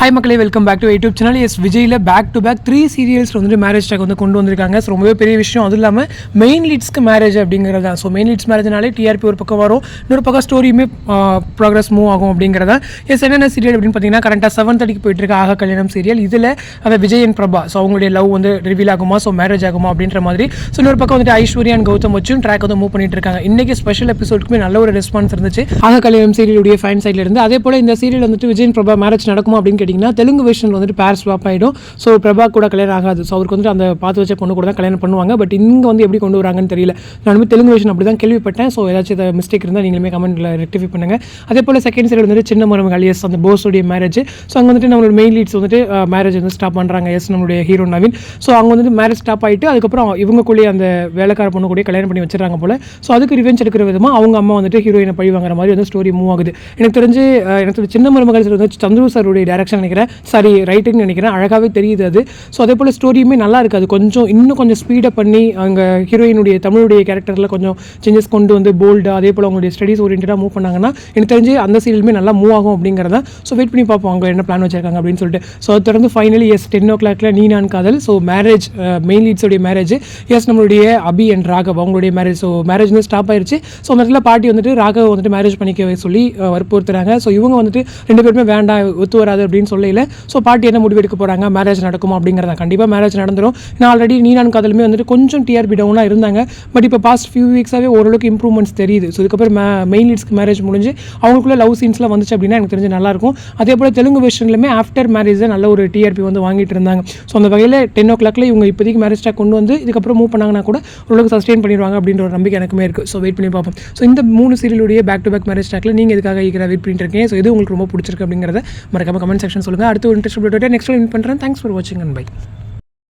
Hi மக்களே welcome back to YouTube channel yes விஜயில் back to back three serials வந்துட்டு marriage talk வந்து கொண்டு வந்திருக்காங்க. ஸோ ரொம்பவே பெரிய விஷயம். அதுவும் இல்லாமல் மெயின் லீட்ஸ்க்கு மேரேஜ் அப்படிங்கிறது தான். ஸோ மெயின் லீட்ஸ் மேரேஜ்னாலே டிஆர்பி ஒரு பக்கம் வரும். இன்னொரு பக்கம் ஸ்டோரியுமே ப்ராக்ரஸ் மூவ் ஆகும் அப்படிங்கிறதா எஸ் என்னென்ன சீரியல் அப்படின்னு பார்த்தீங்கன்னா கரெக்டாக செவன் தேர்ட்டிக்கு போயிட்டு இருக்க ஆக கல்யாணம் சீரியல் இதில் அந்த விஜய் அண்ட் பிரபா. ஸோ அவங்களுடைய லவ் வந்து ரிவீல் ஆகுமா? ஸோ மேரேஜ் ஆகுமா? அப்படின்ற மாதிரி. ஸோ இன்னொரு பக்கம் வந்துட்டு ஐஸ்வர்யா அண்ட் கௌதம் வச்சும் ட்ராக் வந்து மூவ் பண்ணிட்டு இருக்காங்க. இன்றைக்கி ஸ்பெஷல் எபிசோடுக்குமே நல்ல ஒரு ரெஸ்பான்ஸ் இருந்துச்சு. ஆக கல்யாணம் சீரியலுடைய ஃபேன் சைட்ல இருந்து. அதே போல் இந்த சீரியல் வந்துட்டு விஜய் பிரபா மேரேஜ் நடக்குமா அப்படின்னு கேட்டிங்கன்னா தெலுங்கு வெர்ஷனில் வந்துட்டு பேர் ஸ்வாப் ஆகிடும் ஸோ பிரபா கூட கல்யாணம் ஆகாது. ஸோ அவருக்கு வந்துட்டு அந்த பார்த்து வச்ச பொண்ணு கூட தான் கல்யாணம் பண்ணுவாங்க. பட் இங்கே வந்து எப்படி கொண்டு வராங்கன்னு தெரியல. நானுமே தெலுங்கு வெர்ஷன் அப்படி தான் கேள்விப்பட்டேன். ஸோ ஏதாச்சும் இதை மிஸ்டேக் இருந்தால் நீங்களுமே கமெண்ட்டில் ரெக்டிஃபை பண்ணுங்க. அதே போல் செகண்ட் சைடு வந்துட்டு சின்ன மரம் எஸ் அந்த போஸுடைய மேரேஜ் ஸோ அங்கே வந்துட்டு நம்மளோட மெயின் லீட்ஸ் வந்துட்டு மேரேஜ் வந்து ஸ்டாப் பண்ணுறாங்க எஸ் நம்மளுடைய ஹீரோ நவீன். ஸோ அவங்க வந்துட்டு மேரேஜ் ஸ்டாப் ஆகிட்டு அதுக்கப்புறம் இவங்கக்குள்ளேயே அந்த வேலைக்கார பொண்ணு கூட கல்யாணம் பண்ணி வச்சிடறாங்க போல. ஸோ அதுக்கு ரிவெஞ்ச் எடுக்கிற விதமாக அவங்க அம்மா வந்துட்டு ஹீரோயினை பழி வாங்குற மாதிரி வந்து ஸ்டோரி மூவ் ஆகுது. எனக்கு தெரிஞ்சு எனக்கு சின்ன மருமகள் வந்து சந்துரு சாருடைய டேரக்ஷன் நினைக்கிறேன். சாரி ரைட்டுன்னு நினைக்கிறேன். அழகாகவே தெரியுது அது. ஸோ அதே போல் ஸ்டோரியுமே நல்லா இருக்குது அது கொஞ்சம் இன்னும் கொஞ்சம் ஸ்பீடப் பண்ணி அங்கே ஹீரோயினுடைய தமிழுடைய கேரக்டரில் கொஞ்சம் சேஞ்சஸ் கொண்டு வந்து போல்டு அதே போல் அவங்களுடைய ஸ்டடீஸ் ஓரியன்டாக மூவ் பண்ணாங்கன்னா எனக்கு தெரிஞ்சு அந்த சீரியலுமே நல்லா மூவ் ஆகும் அப்படிங்கிறத. ஸோ வெயிட் பண்ணி பார்ப்போம் அவங்க என்ன பிளான் வச்சிருக்காங்க அப்படின்னு சொல்லிட்டு. ஸோ அது தொடர்ந்து ஃபைனலி எஸ் டென் ஓ கிளாக்ல நீ நான் காதல். ஸோ மேரேஜ் மெயின் லீட்ஸோடைய மேரேஜ் எஸ் நம்மளுடைய அபி அண்ட் ராகவ் அவங்களுடைய மேரேஜ் ஸோ மேரேஜ் வந்து ஸ்டாப் ஆயிருச்சு. ஸோ அந்த இடத்துல பாட்டி வந்துட்டு ராகவ் வந்துட்டு மேரேஜ் பண்ணிக்க சொல்லி uh, வற்புறுத்துறாங்க. ஸோ இவங்க வந்துட்டு ரெண்டு பேருமே வேண்டாம் ஒத்து வராது அப்படின்னு சொல்லல. ஸோ பாட்டி என்ன முடிவு எடுக்க போகிறாங்க மேரேஜ் நடக்குமா அப்படிங்கிறத கண்டிப்பாக மேரேஜ் நடந்துரும். நான் ஆல்ரெடி நீனான் காதலுமே வந்துட்டு கொஞ்சம் டிஆர்பி டவுனாக இருந்தாங்க. பட் இப்போ பாஸ்ட் ஃபியூ வீக்ஸாகவே ஓரளவுக்கு இம்ப்ரூவ்மெண்ட்ஸ் தெரியுது. ஸோ இதுக்கப்புறம் மெயின் லீட்ஸ்க்கு மேரேஜ் முடிஞ்சு அவங்களுக்குள்ள லவ் சீன்ஸ்லாம் வந்துச்சு அப்படின்னா எனக்கு தெரிஞ்சு நல்லாயிருக்கும் அதே போல் தெலுங்கு வெர்ஷன்லையுமே ஆஃப்டர் மேரேஜ் நல்ல ஒரு டிஆர்பி வந்து வாங்கிட்டு இருந்தாங்க. ஸோ அந்த வகையில் டென் ஓ கிளாக்ல இவங்க இப்போதைக்கு மேரேஜ் டாக் கொண்டு வந்து இதுக்கப்புறம் மூவ் பண்ணாங்கன்னா கூட ஓரளவுக்கு சஸ்டெயின் பண்ணிடுவாங்க அப்படின்ற ஒரு நம்பிக்கை எனக்குமே இருக்குது ஸோ வெயிட் பண்ணி பார்ப்போம். ஸோ இந்த மூணு சீரியலுடைய பேக் டு பேக் மேரேஜ் டாக்ல நீங்கள் எதுக்காக ஈக்கிற வெயிட் பண்ணிட்டு இருக்கீங்க. ஸோ இது உங்களுக்கு ரொம்ப பிடிச்சிருக்கு அப்படிங்கிறத மறக்காம கமெண்ட் செக்ஷன் சொல்லுங்கள் அடுத்து ஒரு இன்ட்ரெஸ்ட் நெக்ஸ்ட் மீட் பண்ணுறேன் தேங்க்ஸ் ஃபார் வாட்சிங் அண்ட் பை